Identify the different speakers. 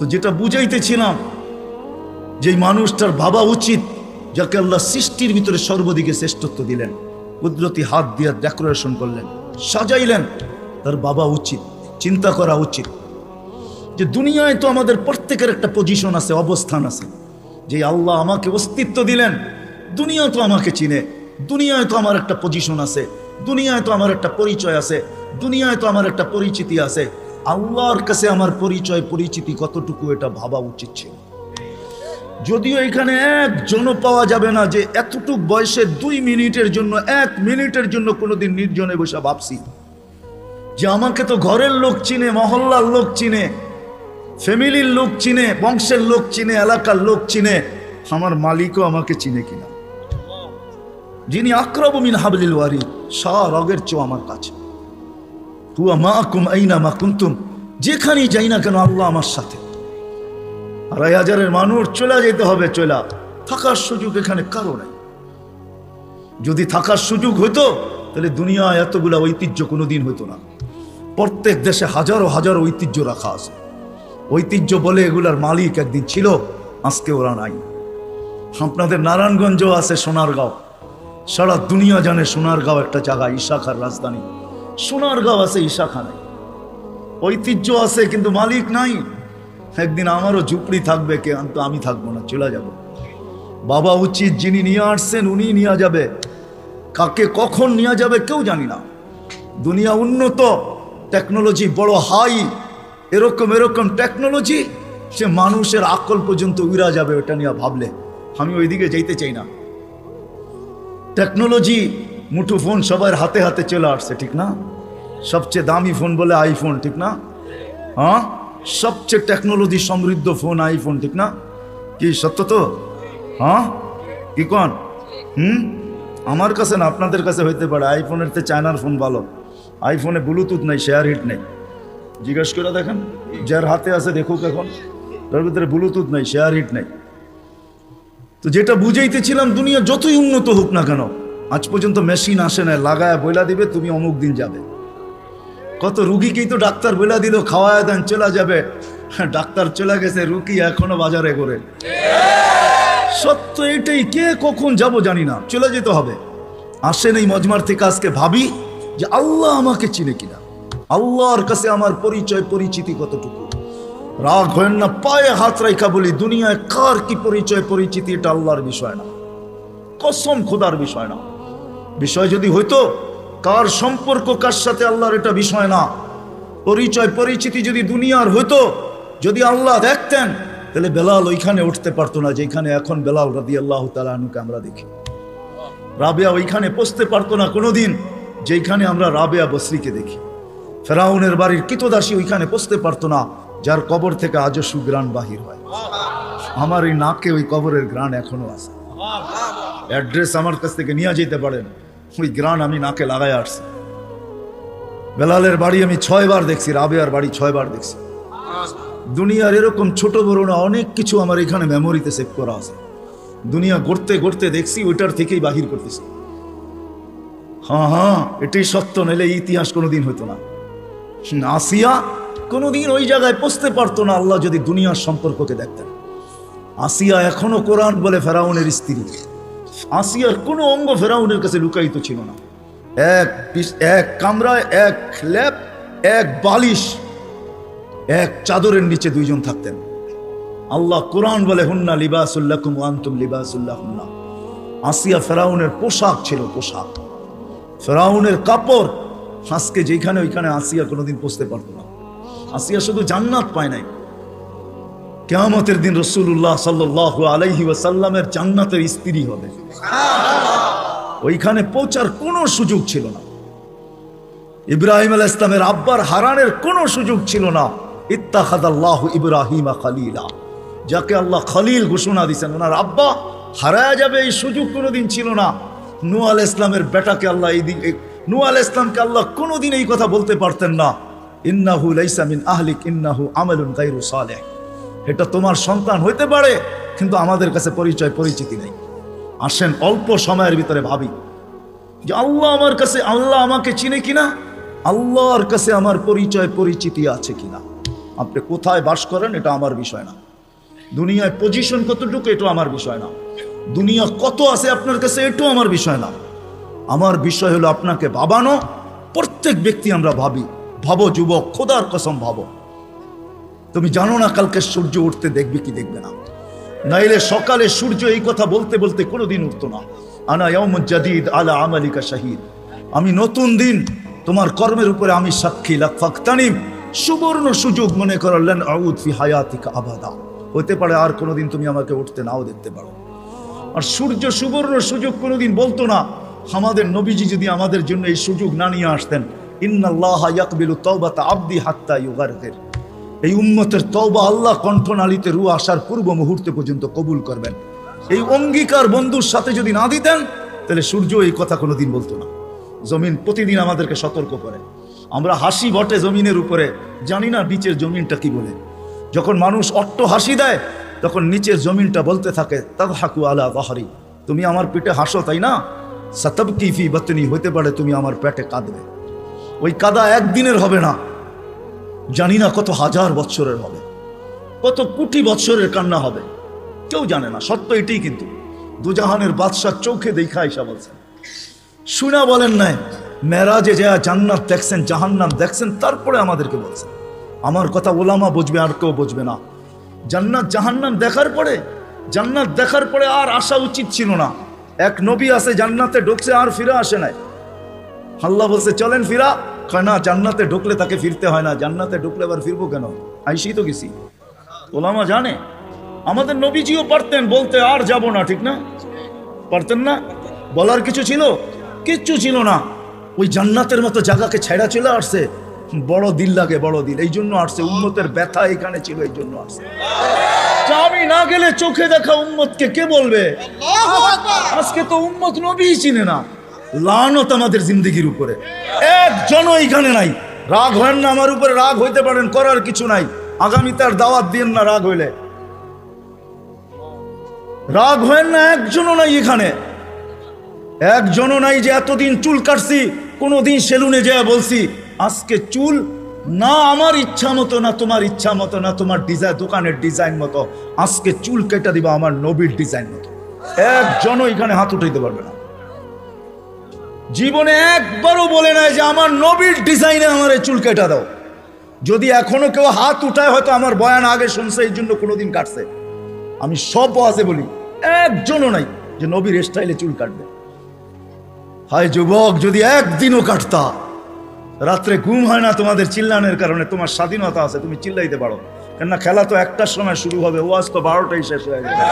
Speaker 1: তো যেটা বুঝাইতেছিলাম, যে মানুষটার বাবা উচিত যাকে আল্লাহ সৃষ্টির ভিতরে সর্বদিকে শ্রেষ্ঠত্ব দিলেন। কুদরতি হাত দিয়ে ডেকোরেশন করলেন, সাজাইলেন, তার বাবা উচিত, চিন্তা করা উচিত। যে দুনিয়ায় তো আমাদের প্রত্যেকের একটা পজিশন আছে, অবস্থান আছে। যে আল্লাহ আমাকে অস্তিত্ব দিলেন, দুনিয়া তো আমাকে চিনে, দুনিয়ায় তো আমার একটা পজিশন আছে, দুনিয়ায় তো আমার একটা পরিচয় আছে, দুনিয়ায় তো আমার একটা পরিচিতি আছে আল্লাহর কাছে আমার পরিচয়, পরিচিতি কতটুকু এটা ভাবা উচিত ছিল? যদিও এখানে একজনও পাওয়া যাবে না যে এতটুক বয়সে দুই মিনিটের জন্য, এক মিনিটের জন্য কোনোদিন নির্জনে বসে ভাবছি। যে আমাকে তো ঘরের লোক চিনে, মহল্লার লোক চিনে, ফ্যামিলির লোক চিনে, বংশের লোক চিনে, এলাকার লোক চিনে, আমার মালিকও আমাকে চিনে কিনা? যিনি আক্রমিন হাবলিল ওয়ারি সা রগের চো আমার কাছে। হুয়া মা মা যেখানেই যাই না কেন আল্লাহ আমার সাথে। আড়াই হাজারের মানুষ চলে যেতে হবে, চলা থাকার সুযোগ এখানে কারও নাই। যদি থাকার সুযোগ হতো তাহলে দুনিয়া এতগুলা ঐতিহ্য কোনোদিন হতো না। প্রত্যেক দেশে হাজারো হাজারো ঐতিহ্য রাখা আছে। ঐতিহ্য বলে এগুলার মালিক একদিন ছিল, আজকে ওরা নাই। আপনাদের নারায়ণগঞ্জ আছে সোনারগাঁও। সারা দুনিয়া জানে সোনারগাঁও একটা জায়গা ইশাখার রাজধানী। সোনারগাঁও আছে ইশাখা নাই ঐতিহ্য আছে, কিন্তু মালিক নাই। একদিন আমারও ঝুপড়ি থাকবে কে কিন্তু আমি থাকব না, চলে যাব। বাবা উচিত যিনি নিয়ে আসছেন, উনি নিয়ে যাবে। কাকে কখন নিয়ে যাবে কেউ জানি না। দুনিয়া উন্নত টেকনোলজি বড় হাই এরকম এরকম টেকনোলজি সে মানুষের আকল পর্যন্ত উড়া যাবে, ওটা নিয়ে ভাবলে। আমি ওইদিকে যেতে চাই না। টেকনোলজি মুঠো ফোন সবার হাতে হাতে চলে আসছে, ঠিক না? সবচেয়ে দামি ফোন বলে আইফোন ঠিক না? হ্যাঁ? সবচেয়ে টেকনোলজি সমৃদ্ধ ফোন আইফোন ঠিক না? কি সত্য তো? হ্যাঁ? কি কন? হুম? আমার কাছে না, আপনাদের কাছে হইতে পারে। আইফোনের তো চায়নার ফোন ভালো। আইফোনে ব্লুটুথ নাই শেয়ার হিট নেই। জিজ্ঞেস করে দেখেন, যার হাতে আছে দেখুক এখন। তার ভিতরে ব্লুটুথ নাই শেয়ার হিট নেই। তো যেটা বুঝাইতেছিলাম, দুনিয়া যতই উন্নত হোক না কেন আজ পর্যন্ত মেশিন আসে না লাগায় বইলা দিবে, তুমি অমুক দিন যাবে। কত রুগীকেই তো ডাক্তার বইলা দিল, খাওয়ায় দেন, চলে যাবে। ডাক্তার চলে গেছে, রুগী এখনও বাজারে করে সত্য এটাই কে কখন যাব জানি না, চলে যেতে হবে। আসেন এই মজমার থেকে আজকে ভাবি যে আল্লাহ আমাকে চিনে কিনা। আল্লাহর কাছে আমার পরিচয়, পরিচিতি কতটুকু? রাগ হয় না, পায়ে হাত রাইখা বলি, দুনিয়ায় কার কি পরিচয়, পরিচিতি, এটা আল্লাহর বিষয় না। কসম খোদার বিষয় না। বিষয় যদি হইতো, কার সম্পর্ক, কার সাথে আল্লাহর এটা বিষয় না? পরিচয়, পরিচিতি যদি দুনিয়ার হইতো, যদি আল্লাহ দেখতেন, তাহলে বেলাল ওইখানে উঠতে পারতো না, যেখানে এখন বেলাল রাদি আল্লাহ তালানুকে আমরা দেখি। রাবেয়া ওইখানে পৌঁছতে পারতো না কোনোদিন যেখানে আমরা রাবেয়া বসরিকে দেখি। ফেরাউনের বাড়ির কিতদাসী ওইখানে পৌঁছতে পারতো না, যার কবর থেকে আজও সুগ্রাণ বাহির হয়। আমার এই নাকে ওই কবরের গ্রাণ এখনও আছে। অ্যাড্রেস আমার কাছ থেকে নিয়ে যেতে পারেন। ওই গ্রান আমি নাকে লাগাই আসছি। বেলালের বাড়ি আমি ছয়বার দেখছি, রাবেয়ার বাড়ি ছয়বার দেখছি। দুনিয়ার এরকম ছোট বড় না, অনেক কিছু আমার এখানে মেমোরিতে সেভ করা আছে। দুনিয়া গড়তে গড়তে দেখছি, ওইটার থেকেই বাহির করতেছি। হ্যাঁ হ্যাঁ এটাই সত্য এই ইতিহাস কোনোদিন হতো না। আসিয়া কোনোদিন ওই জায়গায় পৌঁছতে পারতো না, আল্লাহ যদি দুনিয়ার সম্পর্ককে দেখতেন। আসিয়া এখনও কোরআন বলে ফেরাউনের স্ত্রী। আসিয়ার কোনো অঙ্গ ফেরাউনের কাছে লুকায়িত ছিল না। এক এক কামরায়, এক ল্যাপ এক বালিশ, এক চাদরের নিচে দুইজন থাকতেন। আল্লাহ কোরআন বলে, হুন্না লিবাসুল্লাকুম আন্তুম লিবাসুল্লাহ হুন্না আসিয়া ফেরাউনের পোশাক ছিল পোশাক। ফেরাউনের কাপড়, আজকে যেখানে ওইখানে আসিয়া কোনোদিন পৌঁছতে পারতো না। আসিয়া শুধু জান্নাত পায় নাই। কেয়ামতের দিন রসুল্লাহ সাল্লাহ আলাইহি ওয়াসাল্লামের জান্নাতের স্ত্রী হবে। ওইখানে পৌঁছার কোনো সুযোগ ছিল না। ইব্রাহিম আল ইসলামের আব্বার হারানের কোনো সুযোগ ছিল না। ইত্তাখাদাল্লাহু ইব্রাহিমা খালিলা। যাকে আল্লাহ খালিল ঘোষণা দিয়েছেন ওনার আব্বা হারায়া যাবে এই সুযোগ কোনোদিন ছিল না। নু আল ইসলামের বেটাকে আল্লাহ এই দিন নু আল ইসলামকে আল্লাহ কোনোদিন এই কথা বলতে পারতেন না। ইন্নাহু লাইসা মিন আহলিক ইন্নাহু আমালুন গায়রু সালেহ। এটা তোমার সন্তান হইতে পারে, কিন্তু আমাদের কাছে পরিচয়, পরিচিতি নেই। আসেন অল্প সময়ের ভিতরে ভাবি যে আল্লাহ আমার কাছে, আল্লাহ আমাকে চিনে কিনা? আল্লাহর কাছে আমার পরিচয়, পরিচিতি আছে কিনা? আপনি কোথায় বাস করেন এটা আমার বিষয় না। দুনিয়ায় পজিশন কতটুকু এটা আমার বিষয় না। দুনিয়া কত আছে আপনার কাছে এটাও আমার বিষয় না। আমার বিষয় হলো আপনাকে ভাবানো। প্রত্যেক ব্যক্তি আমরা ভাবি, ভাবো যুবক, খোদার কসম ভাবো। তুমি জানো না কালকে সূর্য উঠতে দেখবে কি দেখবে না। নাইলে সকালে সূর্য এই কথা বলতে বলতে কোনোদিন উঠতো না। আনা জাদিদ আলা আমালিকা শাহিদ। আমি নতুন দিন, তোমার কর্মের উপরে আমি সাক্ষী। লাফাক্তানিম সুবর্ণ সুযোগ মনে করলেন আউদ ফি হায়াতিকা আবাদা। হতে পারে আর কোনোদিন তুমি আমাকে উঠতে নাও দেখতে পারো। আর সূর্য সুবর্ণ সুযোগ কোনোদিন বলতো না, আমাদের নবীজি যদি আমাদের জন্য এই সুযোগ না নিয়ে আসতেন, ইন্নাল্লাহ ইয়াকবিলু তাওবাতা আবদি হাত্তা ইউগারহির এই উম্মতের তওবা আল্লাহ কণ্ঠনালীতে রু আসার পূর্ব মুহূর্তে পর্যন্ত কবুল করবেন। এই অঙ্গীকার বন্ধুর সাথে যদি না দিতেন, তাহলে সূর্য এই কথা কোনোদিন বলতো না। জমিন প্রতিদিন আমাদেরকে সতর্ক করে। আমরা হাসি বটে জমিনের উপরে। জানি না নিচের জমিনটা কি বলে। যখন মানুষ অট্ট হাসি দেয়, তখন নিচের জমিনটা বলতে থাকে তাদ হাকু আলা বাহারি তুমি আমার পেটে হাসো, তাই না? সতব কিফি বতনি। হতে পারে তুমি আমার পেটে কাঁদবে। ওই কাদা একদিনের হবে না। জানি না কত হাজার বৎসরের হবে, কত কোটি বৎসরের কান্না হবে। কেউ জানে না সত্য এটাই কিন্তু। দুজাহানের বাদশাহ চোখে দেখা এসা বলছেন শুনা বলেন নাই, মেরাজে যা জান্নাত দেখছেন, জাহান্নাম দেখছেন, তারপরে আমাদেরকে বলছেন। আমার কথা ওলামা বুঝবে, আর কেউ বুঝবে না। জান্নাত, জাহান্নাম দেখার পরে, জান্নাত দেখার পরে আর আসা উচিত ছিল না। এক নবী আছে জান্নাতে ঢুকছে, আর ফিরা আসে নাই। হাল্লা বলছে, চলেন ফিরা। কয় না জান্নাতে ঢুকলে তাকে ফিরতে হয় না। জান্নাতে ঢুকলে আবার ফিরবো কেন? আইসি তো গেছি। ওলামা জানে? আমাদের নবীজিও পারতেন বলতে আর যাব না। ঠিক না? পারতেন না? বলার কিছু ছিল? কিচ্ছু ছিল না। ওই জান্নাতের মতো জায়গাকে ছেড়া চলে আসছে। বড় দিল লাগে বড় দিল। এই জন্য আসছে। উন্মতের ব্যথা এখানে ছিল এই জন্য আসছে। আমি না গেলে চোখে দেখা উম্মতকে কে বলবে? আজকে তো উম্মত নবীই চিনে না। লানত আমাদের জিন্দগির উপরে। একজনও এইখানে নাই। রাগ হয় না, আমার উপরে রাগ হইতে পারেন, করার কিছু নাই। আগামী তার দাওয়াত দিন না রাগ হইলে। রাগ হয় না, একজনও নাই এখানে। একজনও নাই যে এতদিন চুল কাটছি, কোনোদিন সেলুনে যেয়ে বলছি, আজকে চুল না আমার ইচ্ছা মতো, না তোমার ইচ্ছা মতো, না তোমার ডিজাইন দোকানের ডিজাইন মতো, আজকে চুল কেটে দিবা আমার নবীর ডিজাইন মতো। একজনও এখানে হাত উঠাইতে পারবে না। জীবনে একবারও বলে নাই যে আমার নবীর ডিজাইনে আমার চুল কেটা দাও। যদি এখনও কেউ হাত উঠায়, হয়তো আমার বয়ান আগে শুনছে, এই জন্য কোনোদিন কাটছে। আমি সব আছে বলি, একজনও নাই যে নবীর স্টাইলে চুল কাটবে। হায় যুবক, যদি একদিনও কাটতা, রাত্রে ঘুম হয় না তোমাদের চিল্লানের কারণে, তোমার স্বাধীনতা আছে, তুমি চিল্লাইতে পারো। কেননা খেলা তো একটার সময় শুরু হবে, ওয়াজ তো বারোটাই শেষ হয়ে যাবে।